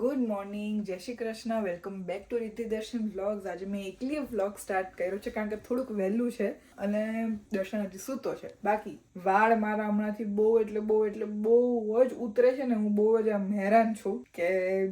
Good morning જય Shri Krishna. Welcome back to Riti Darshan vlogs આજે મેં એકલી વ્લોગ સ્ટાર્ટ કર્યો છે કારણ કે થોડુંક વહેલું છે અને દર્શન હજી સૂતો છે. બાકી વાળ મારા હમણાંથી બહુ એટલે બહુ એટલે બહુ જ ઉતરે છે ને હું બહુ જ આમ હેરાન છું કે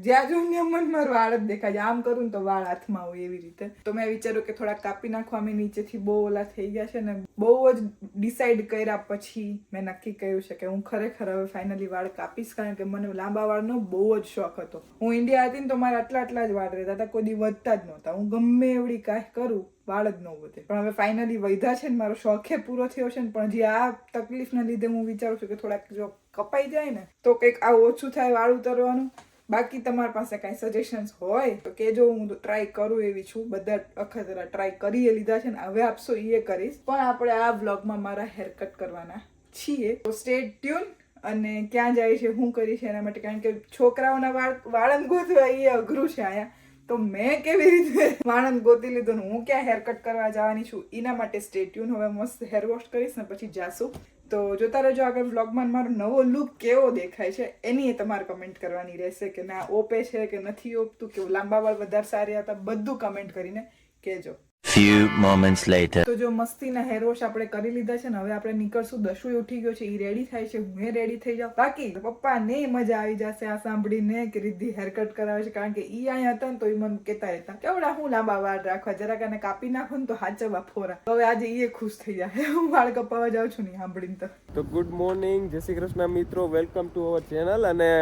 જ્યાં જોઉં ત્યાં મન મારું વાળ જ દેખાય આમ કરું ને તો વાળ હાથમાં હોય એવી રીતે. તો મેં વિચાર્યું કે થોડા કાપી નાખવા મેં નીચેથી બહુ ઓલા થઈ ગયા છે ને બહુ જ ડિસાઈડ કર્યા પછી મેં નક્કી કર્યું છે કે હું ખરેખર હવે ફાઇનલી વાળ કાપીશ. કારણ કે મને લાંબા વાળનો બહુ જ શોખ હતો. હું ઇન્ડિયા હતી ને તો મારા આટલા આટલા જ વાળ રહેતા હતા, કોઈ દી વધતા જ નહોતા. હું ગમે એવડી કાંઈ કરું, વાળ જ ન વધે. પણ હવે ફાઇનલી વધ્યા છે ને, મારો શોખે પૂરો થયો છે ને, પણ જે આ તકલીફના લીધે હું વિચારું છું કે થોડાક જો કપાઈ જાય ને, તો કંઈક આ ઓછું થાય વાળ ઉતરવાનું. બાકી તમારી પાસે કાંઈ સજેશન્સ હોય, તો કેજો હું ટ્રાય કરું એવી છું. બધા અખતરા ટ્રાય કરીએ લીધા છે ને, હવે આપશો એ કરીશ. પણ આપણે આ બ્લોગમાં મારા હેરકટ કરવાના છીએ. તો સ્ટે ટ્યુન અને ક્યાં જાય છે શું કરી છે એના માટે? કારણ કે છોકરાઓના વાળ વાળંદ ગોતવા એ અઘરું છે અહીંયા. તો મેં કેવી રીતે વાળંદ ગોતી લીધું હું ક્યાં હેરકટ કરવા જવાની છું? એના માટે સ્ટેટ્યુન હવે મસ્ત હેર વોશ કરીશ ને પછી જાશું. તો જોતા રહેજો આગળ વ્લોગમાં મારો નવો લુક કેવો દેખાય છે. એની તમારે કમેન્ટ કરવાની રહેશે કે ના, ઓપે છે કે નથી ઓપતું, કે લાંબા વાળ વધારે સારા હતા, બધું કમેન્ટ કરીને કહેજો. Few moments later. તો જો મસ્તીના હેર વોશ આપણે કરી લીધા છે ને હવે આપણે નીકળશું. દશુ ઉઠી ગયો છે. એ રેડી થાય છે. હું રેડી થઈ જાઉં. બાકી પપ્પા ને મજા આવી જશે આ સાંભળીને કે રિદ્ધિ હેર કટ કરાવે છે. કારણ કે ઈ અહીંયા હતા ને તો એ મને કહેતા હતા કેવડા હું લાંબા વાળ રાખવા? જરાક આને કાપી નાખું ને તો હાચવા ફોરા. હવે આજે એ ખુશ થઈ જાય. હું વાળ કપાવા જાઉં છું ને સાંભળીને તો. તો ગુડ મોર્નિંગ જય શ્રી કૃષ્ણ મિત્રો. વેલકમ ટુ અવર ચેનલ અને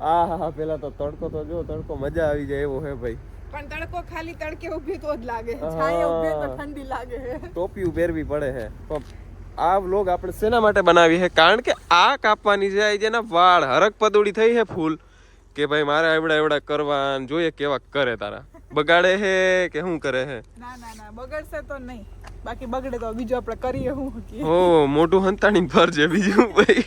આ હા હા પેલા તો તડકો તો જો તડકો મજા આવી જાય એવો હે ભાઈ. પણ તડકો ખાલી તડકે ઊભી તો જ લાગે. છાયે ઊભી તો ઠંડી લાગે. ટોપી ઉભેરવી પડે છે આ વ્લોગ આપણે શેના માટે બનાવી છે કારણ કે આ કાપવાની છે આ જેના વાળ હરક પદોડી થઈ છે ફૂલ કે ભાઈ મારે એવડા એવડા કરવા જોઈએ કેવા કરે તારા. બગાડે છે કે શું કરે હે? ના ના ના બગડશે તો નહીં. બાકી બગડે તો બીજું આપણે કરીએ હું હો મોટું હંતાણી ફરજે બીજું ભાઈ.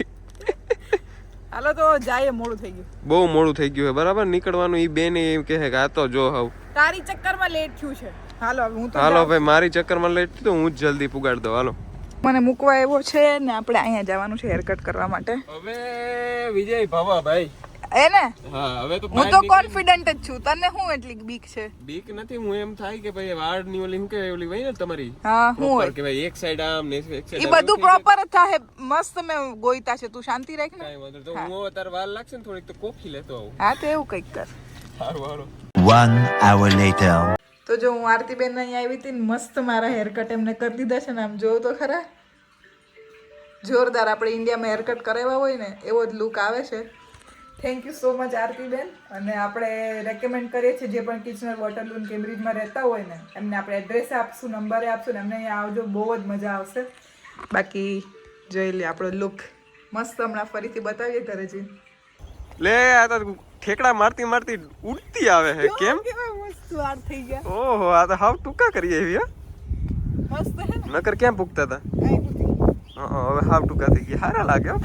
હાલો તો જાય મોડું થઈ ગયું. બહુ મોડું થઈ ગયું છે બરાબર? નીકળવાનું ઈ બેન એમ કહે કે આ તો જો હવ. તારી ચક્કરમાં લેટ થયું છે. હાલો હવે હું તો હાલો ભાઈ મારી ચક્કરમાં લેટ તો હું જ જલ્દી પુગાડ દઉં. હાલો. મને મૂકવા એવો છે ને આપણે અહીંયા જવાનું છે હેરકટ કરવા માટે. હવે વિજય ભાવા ભાઈ. એ ને? હા હવે તો હું તો કોન્ફિડન્ટ જ છું. તને હું એટલી બીક છે? બીક નથી હું એમ થાય કે ભાઈ વાળની ઓલી કે ઓલી વઈ ને તમારી? હા હું કે ભાઈ એક સાઈડ આમ ને એક એ બધું પ્રોપર જ થાય મસ્ત મે ગોઈતા છે. તું શાંતિ રાખ ને. તો હું અત્યારે વાળ લાગશે ને થોડીક તો કોફી લેતો આવું. હા તો એવું કંઈક કર. સારું હાલો One આવર લેટર તો જો હું આરતીબેન અહીંયા આવી હતી ને મસ્ત મારા હેરકટ એમને કરી દીધા છે ને આમ જોવો તો ખરા. જોરદાર આપણે ઇન્ડિયામાં હેરકટ કરાવ્યા હોય ને એવો જ લુક આવે છે. થેન્ક યુ સો મચ આરતીબેન. અને આપણે રેકમેન્ડ કરીએ છીએ જે પણ કિચનર વોટરલૂન કેમ્બ્રિજમાં રહેતા હોય ને એમને આપણે એડ્રેસ આપશું નંબરે આપશું ને એમને અહીંયા આવજો બહુ જ મજા આવશે. બાકી જોઈ લે આપણો લુક મસ્ત હમણાં ફરીથી બતાવીએ ઘરે જઈને. લે આ તો ઠેકડા મારતી મારતી ઉડતી આવે છે કેમ? મસ્ત વાર થઈ ગયા. ઓહો આ તો હાવ ટૂંકા કરીએ એવી હા. મસ્ત હે નકર ક્યાં ભૂકતા હતા. હં, હવે હાવ ટૂંકા થઈ ગયા. સારા લાગે હો.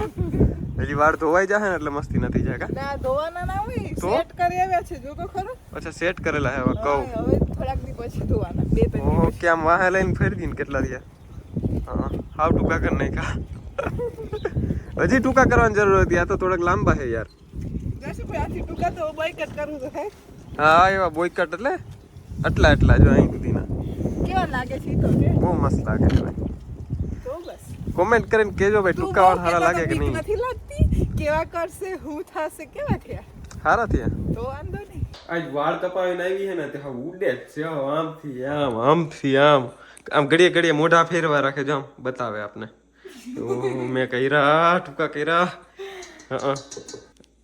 હજી વાળ ધોવાઈ જાય ને એટલે મસ્તી નથી જાય ના ધોવાના ના હોય. સેટ કરી આવ્યા છે જો તો ખરો? અચ્છા સેટ કરેલા હે હવે કહું. હવે થોડાક દી પછી ધોવાના બે ત્રણ ઓ કેમ વાહે લઈને ફેરી દઈને કેટલા દિયા હા હાવ ટૂંકા કરી નાખ્યા. હજી ટૂંકા કરવાની જરૂર હતી આ તો થોડાક લાંબા છે યાર. જશે આથી ટૂંકા તો બોયકટ કરવું તો હા. એવા બોયકટ એટલે? આટલા એટલા જો અહીં સુધીના. કેવા લાગે છે તો બહુ મસ્ત લાગે છે ભાઈ. કોમેન્ટ કરીને કેજો ભાઈ ટૂંકા વાળ સારા લાગે કે નહીં? નથી લાગતી? કેવા કરશે હું થશે કેવા થયા? સારા થયા? તો વાંધો નહીં. આજ વાળ કપાવીને આવી છે ને તે હા ઉડે છે આમથી આમ આમથી આમ. આમ ઘડીએ ઘડીએ મોઢા ફેરવા રાખે જો આમ બતાવે આપને. મેં કર્યા ટૂંકા કર્યા. હં,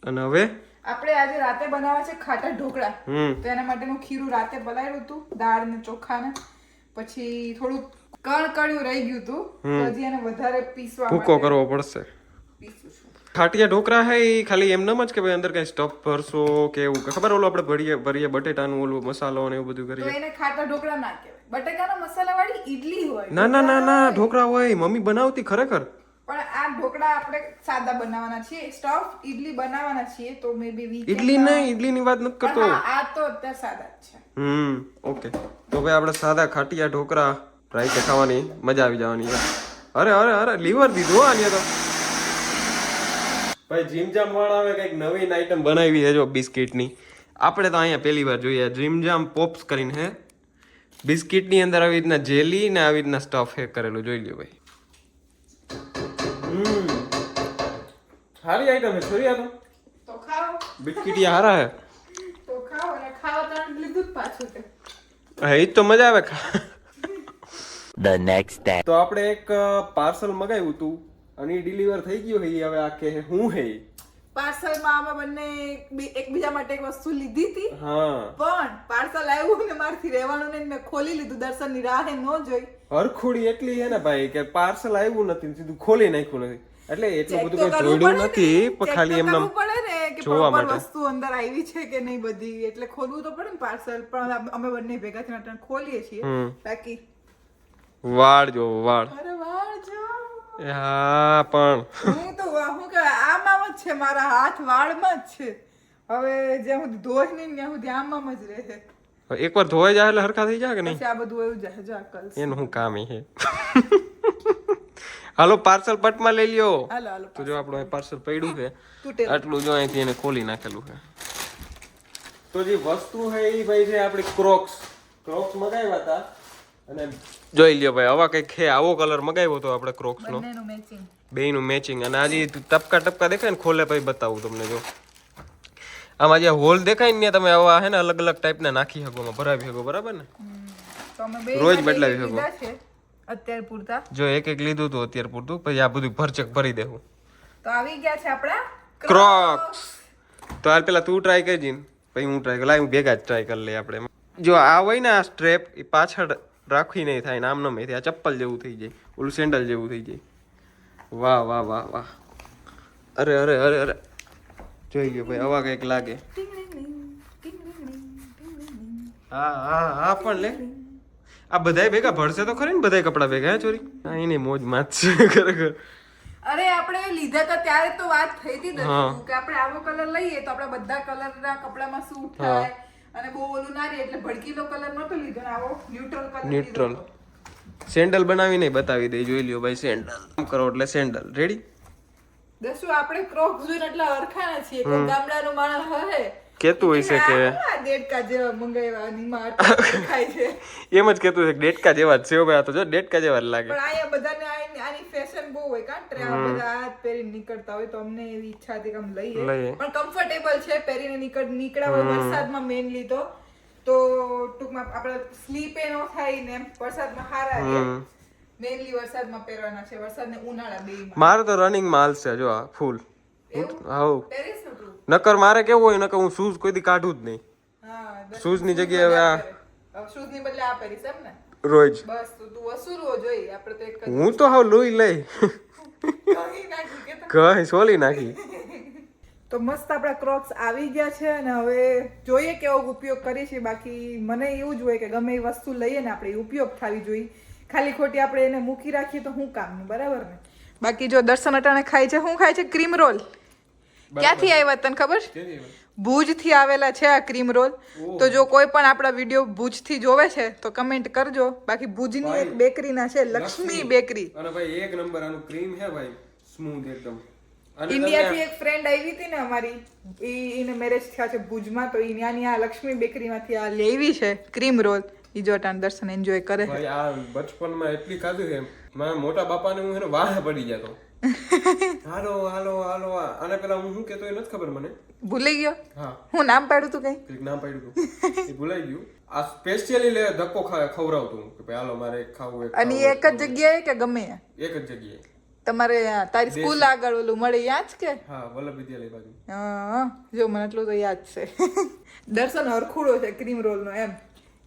અને હવે? આપણે આજે રાતે બનાવવા છે ખાટા ઢોકળા. હમ. તો એના માટેનું ખીરું રાતે બનાવ્યું હતું દાળ ને ચોખા ને પછી થોડું કણ કણ્યું રહી ગયું હતું. તો હજી એને વધારે પીસવા ભૂકો કરવો પડશે. પીસું છું. ખાટિયા ઢોકરા હે ખાલી ખાલી નમ જ કે ભાઈ અંદર કઈ સ્ટફ ભરશો કે એવું ખબર ઓલું આપણે ભરીએ ભરીએ બટેટાનું ઓલું મસાલો ને એવું બધું તો કરીએ. એને ખાટા ઢોકરા ના કહેવાય. બટેટાના મસાલા વાળી ઈડલી હોય. ના ના ના ના ઢોકરા હોય મમ્મી બનાવતી ખરેખર. પણ આ ઢોકળા આપણે સાદા બનાવવાના છીએ. સ્ટફ ઈડલી બનાવવાના છીએ તો મે બી વીક ઈડલી નહીં ઈડલીની વાત નથી કરતો. આ તો અત્યારે સાદા છે. હમ ઓકે તો ભાઈ આપણે સાદા ખાટિયા ઢોકરા રાઈતે ખાવાની મજા આવી જવાની અરે અરે અરે લીવર દીધું આની તો ભાઈ જીમજામ વાળા હવે કંઈક નવીન આઈટમ બનાવી છે જો બિસ્કિટની. આપણે તો અહીંયા પહેલી વાર જોઈએ. જીમજામ પોપ્સ કરીને હે. બિસ્કિટની અંદર આવી રીતના જેલી ને આવી રીતના સ્ટફ હે કરેલું. જોઈ લ્યો ભાઈ. હમ. સારી આઈટમ છે. છોરી આ તો. ખાઓ. બિસ્કિટ હારા હે. તો ખાઓ અને ખાઓ તો લીધું પાછું તે. હે એ જ તો મજા આવે ખા ધ નેક્સ્ટ day. તો આપણે એક પાર્સલ મગાવ્યું હતું. અને ડિલિવર થઈ ગયું હે હવે આ કે હું હે? પાર્સલમાં અમે બંને એકબીજા માટે એક વસ્તુ લીધી હતી. હા. પણ પાર્સલ આવ્યું ને મારથી રહેવાનું ને મેં ખોલી લીધું દર્શનની રાહે ન જોઈ. હરખુડી એટલી હે ને ભાઈ કે પાર્સલ આવ્યું નથી સીધું ખોલી નાખ્યું નથી. એટલે એટલું બધું કઈ જોડ્યું નથી પણ ખાલી એમને પડે ને કે જોવા માટે. વસ્તુ અંદર આવી છે કે નહીં બધી. એટલે ખોલવું તો પડે ને પાર્સલ પણ અમે બંને ભેગા થઈને ખોલીએ છીએ. બાકી. વાળ જો વાળ. એ હા પણ. હું તો હું કે આમાં જ છે મારા હાથ વાળમાં જ છે. હવે જે હું ધોઈ નહીં ત્યાં સુધી આમાં જ રહે. એકવાર ધોવાઈ જાય એટલે હરખા થઈ જાય કે નહીં? આ બધું એવું જાય જા કલ. એનું હું કામ છે હાલો પાર્સલ પટમાં લઈ લ્યો. હાલો હાલો તો જો આપણું પાર્સલ પડ્યું છે. આટલું જો અહીંથી એને ખોલી નાખેલું છે. તો જે વસ્તુ છે એ ભાઈ છે આપણી ક્રોક્સ ક્રોક્સ મગાવ્યા હતા. અને જોઈ લ્યો ભાઈ આવા કંઈક છે આવો કલર મગાવ્યો હતો આપણે ક્રોક્સ નો. બંનેનું મેચિંગ બેયનું મેચિંગ અને આજે ટપકા ટપકા દેખાય ને ખોલે પછી બતાવું તમને જો. આમાં જે હોલ દેખાય ને તમે આવા હે ને અલગ અલગ ટાઈપના નાખી શકો ભરાવી શકો બરાબર ને? રોજ બદલાવી શકો. અત્યાર પૂરતા. જો એક એક લીધું હતું અત્યારે પૂરતું પછી આ બધું ભરચક ભરી દેવું. તો આવી ગયા છે આપણા ક્રોક્સ તો હાલ પેલા તું ટ્રાય કરજી ને. પછી હું ટ્રાય કર. લાય હું ભેગા જ ટ્રાય કરી લઈએ આપણે. જો આ હોય ને આ સ્ટ્રેપ એ પાછળ રાખવી નહીં થાય નામ ન આ ચપ્પલ જેવું થઈ જાય ઓલું સેન્ડલ જેવું થઈ જાય. વાહ વાહ વાહ વાહ. અરે અરે અરે અરે. જોઈ ગયો ભાઈ આવા કંઈક લાગે. હા હા હા પણ લે. આ બધાય ભેગા ભરશે તો ખરી ને બધાય કપડા ભેગા હે ચોરી? હા એની મોજ માત છે ખરેખર. અરે આપણે લીધા હતા ત્યારે તો વાત થઈ હતી કે આપણે આવો કલર લઈએ તો આપણે બધા કલરના કપડામાં સૂટ થાય અને બહુ ઓલું ના રહે એટલે ભડકીલો કલર નતો લીધો ને આવો ન્યુટ્રલ કલર ન્યુટ્રલ સેન્ડલ બનાવી નહીં બતાવી દે જોઈ લ્યો ભાઈ સેન્ડલ કામ કરો એટલે સેન્ડલ રેડી દસુ આપણે ક્રોક્સ જોઈને એટલા અરખાના છીએ કે ગામડાનો માણસ હશે કેતું હોય છે કે ડેટકા જેવા મંગાવ્યા નીમાં ખાય છે. એમ જ કેતું છે કે ડેટકા જેવા છે ભાઈ આ તો જો ડેટકા જેવા જ લાગે. પણ અહીંયા બધાને આની ફેશન બહુ હોય કારણ કે આ બધા આ પહેરીને નીકળતા હોય તો અમને એવી ઈચ્છા હતી કે આમ લઈએ. પણ કમ્ફર્ટેબલ છે પહેરીને નીકળ નીકળ્યા હોય વરસાદમાં મેનલી તો. તો ટૂંકમાં આપણે સ્લીપે નો થાય ને વરસાદમાં હારા રહે મેનલી વરસાદમાં પહેરવાના છે. વરસાદ ને ઉનાળા બેયમાં. મારો તો રનિંગ માલ છે જો આ ફૂલ. ને તું? નકર મારે કેવું હોય નકર હું શૂઝ કોઈ દી કાઢું જ નહીં. શૂઝની જગ્યાએ હવે આ- શૂઝની બદલે આ પહેરીશ એમ ને? રોજ. બસ તું તું વસૂલવો જોઈ આપણે તો એક હું તો હાવ લોહી લઈ. કહી સોલી નાખી. તો મસ્ત આપણા ક્રોક્સ આવી ગયા છે અને હવે જોઈએ કેવો ઉપયોગ કરીએ છીએ. બાકી મને એવું જ હોય કે ગમે એ વસ્તુ લઈએ ને આપણે ઉપયોગ થવી જોઈએ. ખાલી ખોટી આપણે એને મૂકી રાખીએ તો શું કામનું બરાબર ને? બાકી જો દર્શન અટાણે ખાય છે શું ખાય છે? ક્રીમ રોલ ક્યાંથી આવ્યા તને ખબર? છે ભુજથી આવેલા છે આ ક્રીમ રોલ. તો જો કોઈ પણ આપણા વીડિયો ભુજથી જોવે છે તો કમેન્ટ કરજો. બાકી ભુજની એક બેકરીના છે લક્ષ્મી બેકરી. અને ભાઈ એક નંબર આનું ક્રીમ છે ભાઈ સ્મૂથ એકદમ. ઇન્ડિયાથી એક ફ્રેન્ડ આવી હતી ને અમારી ઈ એને મેરેજ થયા છે ભુજમાં તો ઈ ન્યાની આ લક્ષ્મી બેકરીમાંથી આ લેવી છે ક્રીમ રોલ. ઈ જો ટાણ દર્શન એન્જોય કરે ભાઈ આ બચપનમાં એટલી ખાધું છે મારા મોટા બાપાને હું એને વાહ પડી જતો હાલો હાલો હાલો. આને પેલા હું શું કેતો એ નથી ખબર મને? ભૂલી ગયો? હા. હું નામ પાડું તું કઈ? કંઈક નામ પાડ્યું હતું એ ભૂલાઈ ગયું. આ સ્પેશિયલી લે ધક્કો ખવડાવતું કે ભાઈ હાલો મારે ખાવું એક અને એક જ જગ્યાએ કે ગમે એક જ જગ્યાએ. તમારે તારી સ્કૂલ આગળ ઓલું મળે યાદ કે હા વલ્લભ વિદ્યાલય બાજુ. હા જો મને એટલું તો યાદ છે. દર્શન હરખુડો છે ક્રીમ રોલ નો એમ.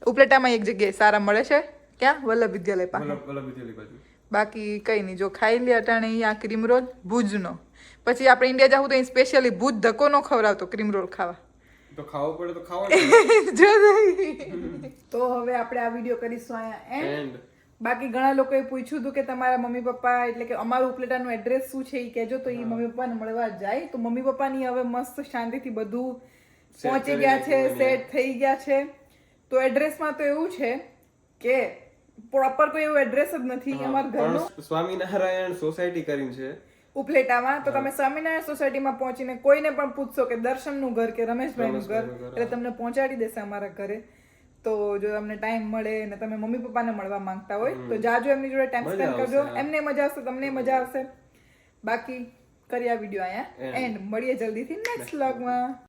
ઉપલેટામાં એક જગ્યાએ સારા મળે છે. ક્યાં? વલ્લભ વિદ્યાલય પાસે. વલ્લભ વિદ્યાલય બાજુ. બાકી કઈ નહીં. જો ખાઈ લે અટાણે આ ક્રીમ રોલ ભુજનો. પછી આપણે ઇન્ડિયા જાવું તો અહીં સ્પેશિયલી ભુજ ધક્કો નો ખવડાવતો ક્રીમ રોલ ખાવા. તો ખાવો પડે તો ખાવાનું. જો તો હવે આપણે આ વીડિયો કરીશું અહીંયા એન્ડ બાકી ઘણા લોકોએ પૂછ્યું હતું કે તમારા મમ્મી પપ્પા એટલે કે અમારું ઉપલેટાનું એડ્રેસ શું છે એ કહેજો તો એ મમ્મી પપ્પાને મળવા જાય. તો મમ્મી પપ્પાની હવે મસ્ત શાંતિથી બધું પહોંચી ગયા છે સેટ થઈ ગયા છે. તો એડ્રેસમાં તો એવું છે કે પ્રોપર કોઈ એવું એડ્રેસ જ નથી અમારા ઘરનું. સ્વામિનારાયણ સોસાયટી કરીને છે. ઉપલેટામાં તો તમે સ્વામિનારાયણ સોસાયટીમાં પહોંચીને કોઈને પણ પૂછશો કે દર્શનનું ઘર કે રમેશભાઈનું ઘર એટલે તમને પહોંચાડી દેશે અમારા ઘરે. તો જો તમને ટાઈમ મળે ને તમે મમ્મી પપ્પાને મળવા માંગતા હોય તો જાજો એમની જોડે ટાઈમ સ્પેન્ડ કરજો. એમને મજા આવશે તમને મજા આવશે. બાકી કરી આ વીડિયો અહીંયા. એન્ડ મળીએ જલ્દીથી નેક્સ્ટ વ્લોગમાં